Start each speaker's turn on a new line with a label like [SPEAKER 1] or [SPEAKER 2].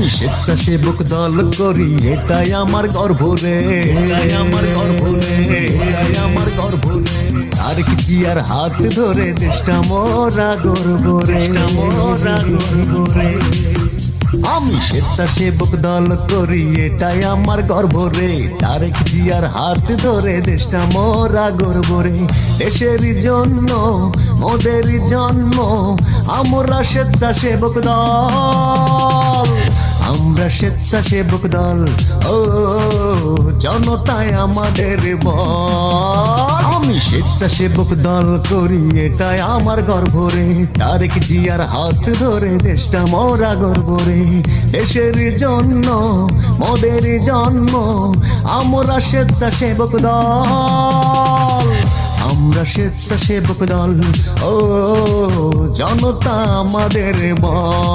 [SPEAKER 1] আমি স্বেচ্ছাসেবক দল করি এটাই আমার গর্ব রে। আমার গর্ব রে। আমার গর্ব রে। আর কি চিয়ার হাত ধরে দেশটা মোরা গর্ব রে। মোরা গর্ব রে। আমি স্বেচ্ছাসেবক দল করি এটাই আমার গর্ব রে। তারেক জিয়ার হাত ধরে দেশটা মোরা গর্ব রে। দেশের জন্য ওদের জন্ম আমরা স্বেচ্ছাসেবক দল আমরা স্বেচ্ছাসেবক দল। ও জনতায় আমাদের বল। আমি স্বেচ্ছাসেবক দল করি, এটাই আমার গর্ব রে। তারেক জিয়ার হাত ধরে দেশটা মোরা গর্ব রে। দেশের জন্য, মোদের জন্ম আমরা স্বেচ্ছাসেবক দল। আমরা স্বেচ্ছাসেবক দল, ও, জনতা আমাদের বল।